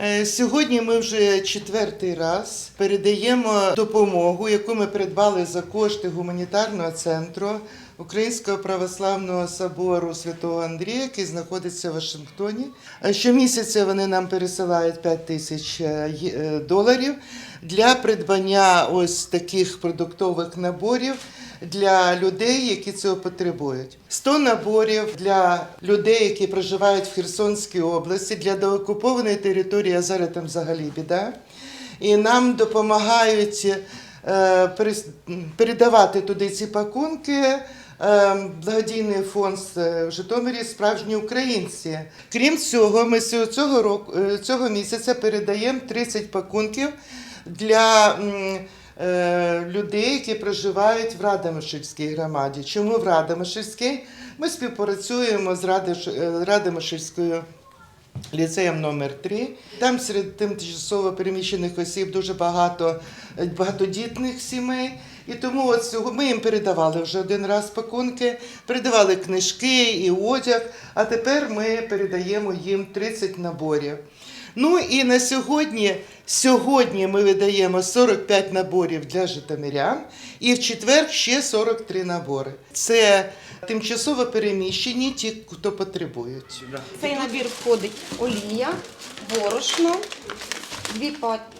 Е, Сьогодні ми вже четвертий раз передаємо допомогу, яку ми придбали за кошти гуманітарного центру Українського православного собору Святого Андрія, який знаходиться в Вашингтоні. Е, Щомісяця вони нам пересилають 5 тисяч е, е, доларів для придбання ось таких продуктових наборів для людей, які цього потребують. 100 наборів для людей, які проживають в Херсонській області, для деокупованої території, а зараз там взагалі біда. І нам допомагають передавати туди ці пакунки. е, Благодійний фонд е, в Житомирі справжні українці. Крім цього, ми цього- року е, цього місяця передаємо 30 пакунків для е, людей, які проживають в Радомишльській громаді. Чому в Радомишльській? Ми співпрацюємо з е, Радомишльською ліцеєм номер 3 Там серед тимчасово переміщених осіб дуже багато е, багатодітних сімей. І тому от цього ми їм передавали вже один раз пакунки, передавали книжки і одяг, а тепер ми передаємо їм 30 наборів. Ну і на сьогодні, сьогодні ми видаємо 45 наборів для житомирян, і в четвер ще 43 набори. Це тимчасово переміщені, ті, хто потребують. Цей набір входить олія, борошно, дві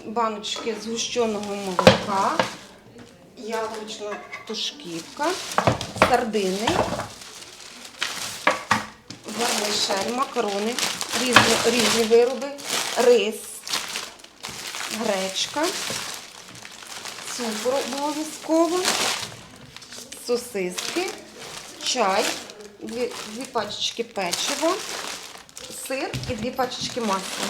баночки згущеного молока, яблучна тушківка, сардини, вермишель, макарони, різні, різні вироби, рис, гречка, цукор обов'язково, сосиски, чай, дві, дві пачечки печива, сир і дві пачечки масла.